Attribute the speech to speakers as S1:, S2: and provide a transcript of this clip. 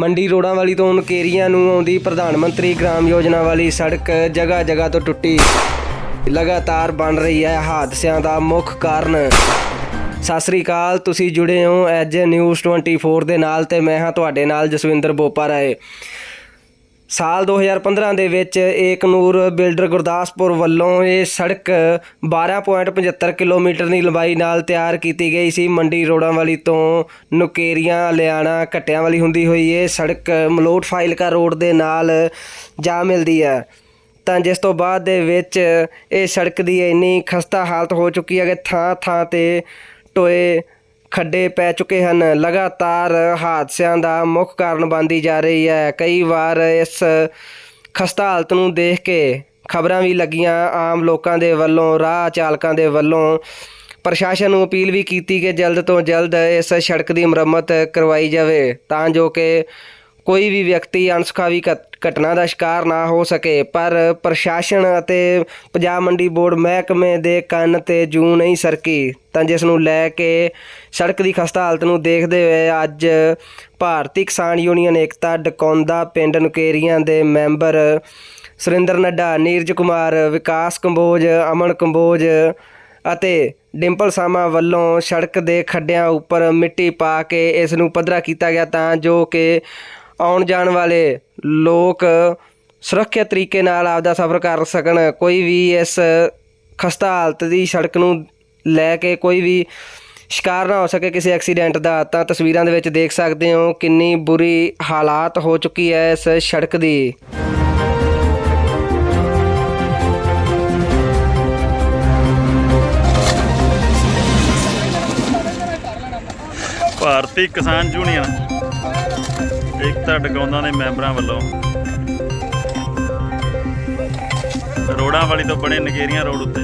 S1: ਮੰਡੀ ਰੋੜਾਂ ਵਾਲੀ ਤੋਂ ਨਕੇਰੀਆਂ ਨੂੰ ਆਉਂਦੀ ਪ੍ਰਧਾਨ ਮੰਤਰੀ ਗ੍ਰਾਮ ਯੋਜਨਾ ਵਾਲੀ ਸੜਕ ਜਗ੍ਹਾ ਜਗ੍ਹਾ ਤੋਂ ਟੁੱਟੀ। ਲਗਾਤਾਰ ਬਣ ਰਹੀ ਹੈ ਹਾਦਸਿਆਂ ਦਾ ਮੁੱਖ ਕਾਰਨ। ਸਤਿ ਸ੍ਰੀ ਅਕਾਲ, ਤੁਸੀਂ ਜੁੜੇ ਹੋ ਐਜ ਨਿਊਜ਼ 24 ਦੇ ਨਾਲ ਤੇ ਮੈਂ ਹਾਂ ਤੁਹਾਡੇ ਨਾਲ ਜਸਵਿੰਦਰ ਬੋਪਾ ਰਾਏ ਸਾਲ 2015 ਦੇ ਵਿੱਚ ਏਕ ਨੂਰ ਬਿਲਡਰ ਗੁਰਦਾਸਪੁਰ ਵੱਲੋਂ ਇਹ ਸੜਕ 12.75 ਕਿਲੋਮੀਟਰ ਦੀ ਲੰਬਾਈ ਨਾਲ ਤਿਆਰ ਕੀਤੀ ਗਈ ਸੀ। ਮੰਡੀ ਰੋੜਾਂ ਵਾਲੀ ਤੋਂ ਨੁਕੇਰੀਆਂ, ਲਿਆਣਾ ਘੱਟਿਆਂ ਵਾਲੀ ਹੁੰਦੀ ਹੋਈ ਇਹ ਸੜਕ ਮਲੋਟ ਫਾਈਲਕਾ ਰੋਡ ਦੇ ਨਾਲ ਜਾ ਮਿਲਦੀ ਹੈ। ਤਾਂ ਜਿਸ ਤੋਂ ਬਾਅਦ ਦੇ ਵਿੱਚ ਇਹ ਸੜਕ ਦੀ ਇੰਨੀ ਖਸਤਾ ਹਾਲਤ ਹੋ ਚੁੱਕੀ ਹੈ ਕਿ ਥਾਂ ਥਾਂ ਤੇ ਟੋਏ ਖੱਡੇ ਪੈ ਚੁੱਕੇ ਹਨ। ਲਗਾਤਾਰ ਹਾਦਸਿਆਂ ਦਾ ਮੁੱਖ ਕਾਰਨ ਬਣਦੀ ਜਾ ਰਹੀ ਹੈ। ਕਈ ਵਾਰ ਇਸ ਖਸਤਾ ਹਾਲਤ ਨੂੰ ਦੇਖ ਕੇ ਖਬਰਾਂ ਵੀ ਲੱਗੀਆਂ। ਆਮ ਲੋਕਾਂ ਦੇ ਵੱਲੋਂ, ਰਾਹ ਚਾਲਕਾਂ ਦੇ ਵੱਲੋਂ ਪ੍ਰਸ਼ਾਸਨ ਨੂੰ ਅਪੀਲ ਵੀ ਕੀਤੀ ਕਿ ਜਲਦ ਤੋਂ ਜਲਦ ਇਸ ਸੜਕ ਦੀ ਮੁਰੰਮਤ ਕਰਵਾਈ ਜਾਵੇ, ਤਾਂ ਜੋ ਕਿ ਕੋਈ ਵੀ ਵਿਅਕਤੀ ਅਣਸੁਖਾਵੀ ਘਟ- ਘਟਨਾ ਦਾ ਸ਼ਿਕਾਰ ਨਾ ਹੋ ਸਕੇ, ਪਰ ਪ੍ਰਸ਼ਾਸਨ ਅਤੇ ਪੰਜਾਬ ਮੰਡੀ ਬੋਰਡ ਮਹਿਕਮੇ ਦੇ ਕੰਨ ਤੇ ਜੂ ਨਹੀਂ ਸਰਕੀ, ਤਾਂ ਜਿਸ ਨੂੰ ਲੈ ਕੇ ਸੜਕ ਦੀ ਖਸਤਾ ਹਾਲਤ ਨੂੰ ਦੇਖਦੇ ਹੋਏ ਅੱਜ ਭਾਰਤੀ ਕਿਸਾਨ ਯੂਨੀਅਨ ਏਕਤਾ ਡਕੌਂਦਾ ਪਿੰਡ ਨੁਕੇਰੀਆਂ ਦੇ ਮੈਂਬਰ ਸੁਰਿੰਦਰ ਨੱਡਾ, ਨੀਰਜ ਕੁਮਾਰ, ਵਿਕਾਸ ਕੰਬੋਜ, ਅਮਨ ਕੰਬੋਜ ਅਤੇ ਡਿੰਪਲ ਸਾਮਾ ਵੱਲੋਂ ਸੜਕ ਦੇ ਖੱਡਿਆਂ ਉੱਪਰ ਮਿੱਟੀ ਪਾ ਕੇ ਇਸ ਨੂੰ ਪੱਧਰਾ ਕੀਤਾ ਗਿਆ, ਤਾਂ ਜੋ ਕਿ ਆਉਣ ਜਾਣ ਵਾਲੇ ਲੋਕ ਸੁਰੱਖਿਅਤ ਤਰੀਕੇ ਨਾਲ ਆਪਦਾ ਸਫ਼ਰ ਕਰ ਸਕਣ, ਕੋਈ ਵੀ ਇਸ ਖਸਤਾ ਹਾਲਤ ਦੀ ਸੜਕ ਨੂੰ ਲੈ ਕੇ ਕੋਈ ਵੀ ਸ਼ਿਕਾਰ ਨਾ ਹੋ ਸਕੇ, ਕਿਸੇ ਐਕਸੀਡੈਂਟ ਦਾ, ਤਾਂ ਤਸਵੀਰਾਂ ਦੇ ਵਿੱਚ ਦੇਖ ਸਕਦੇ ਹੋ ਕਿੰਨੀ ਬੁਰੀ ਹਾਲਾਤ ਹੋ ਚੁੱਕੀ ਹੈ ਇਸ ਸੜਕ ਦੀ।
S2: ਭਾਰਤੀ ਕਿਸਾਨ ਯੂਨੀਅਨ ਏਕਤਾ ਟਿਕਾਉਂਦਾ ਦੇ ਮੈਂਬਰਾਂ ਵੱਲੋਂ ਰੋੜਾਂ ਵਾਲੀ ਤੋਂ ਬਣੇ ਨਗੇਰੀਆਂ ਰੋਡ ਉੱਤੇ।